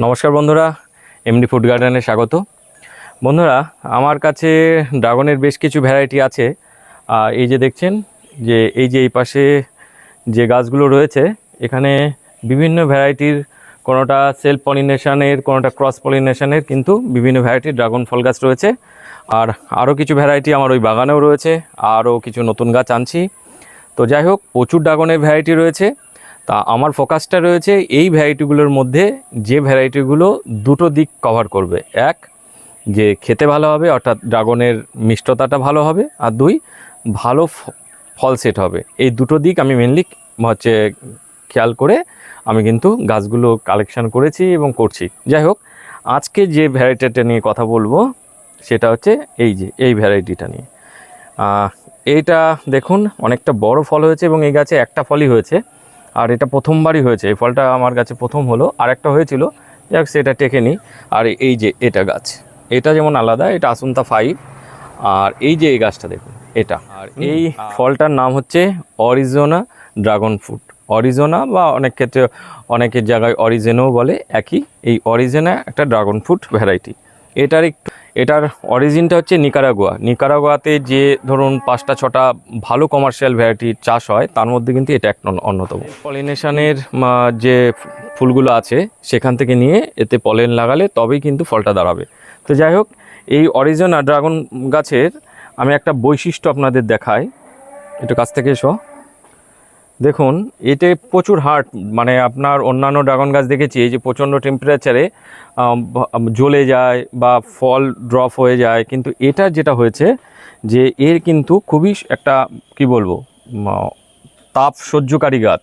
নমস্কার বন্ধুরা MD food গার্ডেনে স্বাগত। বন্ধুরা, আমার কাছে ড্রাগনের বেশ কিছু ভ্যারাইটি আছে। এই যে দেখছেন, যে এই যে এই পাশে যে গাছগুলো রয়েছে, এখানে বিভিন্ন ভ্যারাইটির কোনোটা সেলফ পলিনেশানের কোনোটা ক্রস পলিনেশানের কিন্তু বিভিন্ন ভ্যারাইটির ড্রাগন ফল গাছ রয়েছে। আর আরও কিছু ভ্যারাইটি আমার ওই বাগানেও রয়েছে, আরও কিছু নতুন গাছ আনছি। তো যাই হোক, প্রচুর ড্রাগনের ভ্যারাইটি রয়েছে। তা আমার ফোকাসটা রয়েছে এই ভ্যারাইটিগুলোর মধ্যে যে ভ্যারাইটিগুলো দুটো দিক কভার করবে। এক, যে খেতে ভালো হবে, অর্থাৎ ড্রাগনের মিষ্টতাটা ভালো হবে। আর দুই, ভালো ফল সেট হবে। এই দুটো দিক আমি মেনলি হচ্ছে খেয়াল করে আমি কিন্তু গাছগুলো কালেকশন করেছি এবং করছি। যাই হোক, আজকে যে ভ্যারাইটিটা নিয়ে কথা বলব, সেটা হচ্ছে এই যে, এই ভ্যারাইটিটা নিয়ে। এইটা দেখুন, অনেকটা বড় ফল হয়েছে এবং এই গাছে একটা ফলই হয়েছে। আর এটা প্রথমবারই হয়েছে। এই ফলটা আমার কাছে প্রথম হলো। আর একটা হয়েছিল যাক সেটা টেকে নিই। আর এই যে এটা গাছ এটা যেমন আলাদা এটা আসুনতা ফাইভ আর এই যে এই গাছটা দেখুন এটা। আর এই ফলটার নাম হচ্ছে অরিজোনা ড্রাগন ফ্রুট অরিজোনা বা অনেক ক্ষেত্রে অনেকের জায়গায় অরিজেনও বলে একই। এই অরিজেনা একটা ড্রাগন ফ্রুট ভ্যারাইটি এটার একটু এটার অরিজিনটা হচ্ছে নিকারাগুয়া। নিকারাগুয়াতে যে ধরুন পাঁচটা, ছটা ভালো কমার্শিয়াল ভ্যারাইটির চাষ হয়, তার মধ্যে কিন্তু এটা এক অন্যতম। পলিনেশনের যে ফুলগুলো আছে, সেখান থেকে নিয়ে এতে পলেন লাগালে তবেই কিন্তু ফলটা দাঁড়াবে। তো যাই হোক, এই অরিজিনা ড্রাগন গাছের আমি একটা বৈশিষ্ট্য আপনাদের দেখাই। একটু কাছ থেকে এসো। দেখুন, এতে প্রচুর হার্ট মানে আপনার অন্যান্য ড্রাগন গাছ দেখেছি যে প্রচণ্ড টেম্পারেচারে জ্বলে যায় বা ফল ড্রপ হয়ে যায়। কিন্তু এটা যেটা হয়েছে যে এর কিন্তু খুবই একটা, কি বলব তাপ সহ্যকারী গাছ।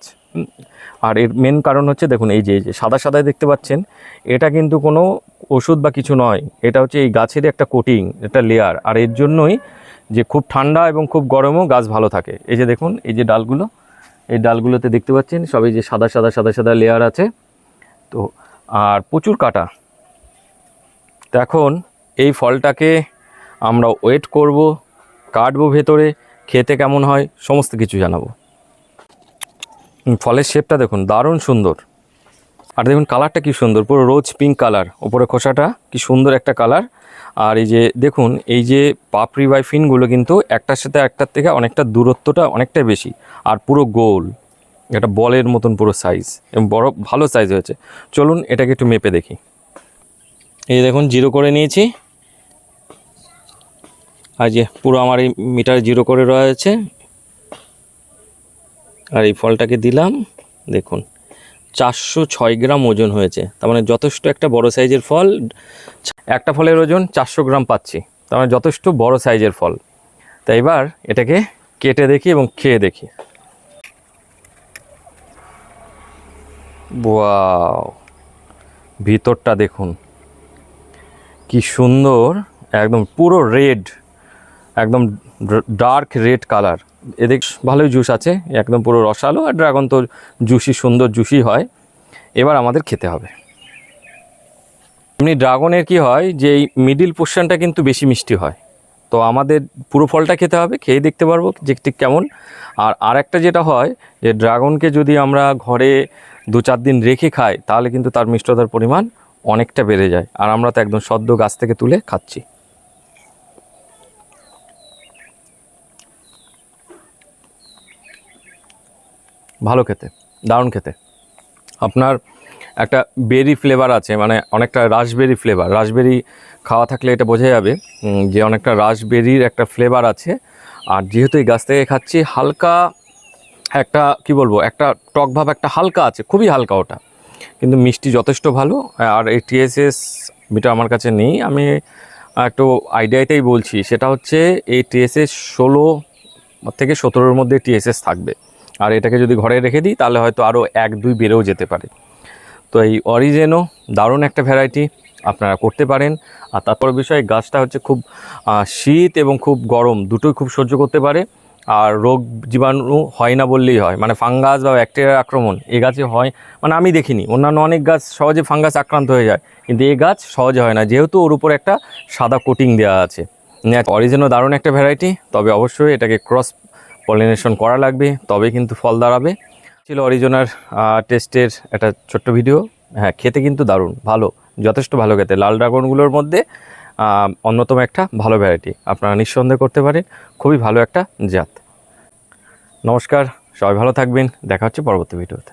আর এর মেন কারণ হচ্ছে, দেখুন, এই যে এই যে সাদা সাদা দেখতে পাচ্ছেন, এটা কিন্তু কোনো ওষুধ বা কিছু নয়, এটা হচ্ছে এই গাছের একটা কোটিং একটা লেয়ার আর এর জন্যই যে খুব ঠান্ডা এবং খুব গরমও গাছ ভালো থাকে। এই যে দেখুন, এই যে ডালগুলো এই ডালগুলোতে দেখতে পাচ্ছেন, সবই যে সাদা সাদা সাদা সাদা লেয়ার আছে। তো, আর প্রচুর কাটা। এখন এই ফলটাকে আমরা ওয়েট করব, কাটবো ভেতরে, খেতে কেমন হয়, সমস্ত কিছু জানাব। ফলের শেপটা দেখুন, দারুণ সুন্দর। আর দেখুন কালারটা কি সুন্দর, পুরো রোজ পিঙ্ক কালার ওপরে খোসাটা কি সুন্দর একটা কালার আর এই যে দেখুন, এই যে পাপড়ি বাই ফিনগুলো কিন্তু একটার সাথে একটার থেকে অনেকটা দূরত্বটা অনেকটাই বেশি। আর পুরো গোল, এটা বলের মতন পুরো সাইজ এবং বড়, ভালো সাইজ হয়েছে। চলুন এটাকে একটু মেপে দেখি। এই দেখুন জিরো করে নিয়েছি। আর যে পুরো আমার এই মিটার জিরো করে রয়েছে। আর এই ফলটাকে দিলাম, দেখুন। চারশো ছয় গ্রাম ওজন হয়েছে। তার মানে যথেষ্ট একটা বড় সাইজের ফল। একটা ফলের ওজন চারশো গ্রাম পাচ্ছি। তার মানে যথেষ্ট বড় সাইজের ফল। তাই এবার এটাকে কেটে দেখি এবং খেয়ে দেখি। ওয়াও! ভিতরটা দেখুন। কি সুন্দর, একদম পুরো রেড। একদম ডার্ক রেড কালার এদিক ভালোই জুস আছে, একদম পুরো রসালো আর ড্রাগন তো জুসি সুন্দর জুসি হয়। এবার আমাদের খেতে হবে। এমনি ড্রাগনের কি হয় যে এই মিডিল পোর্শনটা কিন্তু বেশি মিষ্টি হয়। তো আমাদের পুরো ফলটা খেতে হবে খেয়ে দেখতে পারব যে ঠিক কেমন। আর আরেকটা যেটা হয় যে ড্রাগনকে যদি আমরা ঘরে দু চার দিন রেখে খাই, তাহলে কিন্তু তার মিষ্টতার পরিমাণ অনেকটা বেড়ে যায়। আর আমরা তো একদম সদ্য গাছ থেকে তুলে খাচ্ছি। ভালো খেতে, দারুণ খেতে। আপনার একটা বেরি ফ্লেভার আছে মানে অনেকটা রাসবেরি ফ্লেভার রাসবেরি খাওয়া থাকলে এটা বোঝা যাবে যে অনেকটা রাসবেরির একটা ফ্লেভার আছে। আর যেহেতু এই গাছ থেকে খাচ্ছি, হালকা একটা, কি বলব, একটা টক ভাব, একটা হালকা আছে, খুবই হালকা ওটা। কিন্তু মিষ্টি যথেষ্ট ভালো, আর এই টিএসএস মিটা আমার কাছে নেই। আমি একটু আইডিয়াতেই বলছি, সেটা হচ্ছে এই টিএসএস ষোলো থেকে সতেরোর মধ্যে টিএসএস থাকবে। আর এটাকে যদি ঘরে রেখে দিই, তাহলে হয়তো আরও এক দুই বেড়েও যেতে পারে। তো এই অরিজেনও দারুণ একটা ভ্যারাইটি আপনারা করতে পারেন। আর তারপর বিষয়ে, গাছটা হচ্ছে খুব শীত এবং খুব গরম, দুটোই খুব সহ্য করতে পারে। আর রোগ জীবাণু হয় না বললেই হয়। মানে ফাঙ্গাস বা ব্যাকটেরিয়ার আক্রমণ, এ গাছে হয়। মানে আমি দেখিনি। অন্যান্য অনেক গাছ সহজে ফাঙ্গাস আক্রান্ত হয়ে যায়। কিন্তু এ গাছ সহজে হয় না। যেহেতু ওর উপর একটা সাদা কোটিং দেওয়া আছে। অরিজিনও দারুণ একটা ভ্যারাইটি তবে অবশ্যই এটাকে ক্রস পলিনেশন করা লাগবে তবে কিন্তু ফল দাঁড়াবে। ছিল অরিজোনার টেস্টের একটা ছোট্ট ভিডিও হ্যাঁ খেতে কিন্তু দারুণ, ভালো, যথেষ্ট ভালো খেতে। লাল ড্রাগনগুলোর মধ্যে অন্যতম একটা ভালো ভ্যারাইটি আপনারা নিঃসন্দেহ করতে পারেন, খুবই ভালো একটা জাত। নমস্কার, সবাই ভালো থাকবেন, দেখা হচ্ছে পরবর্তী ভিডিওতে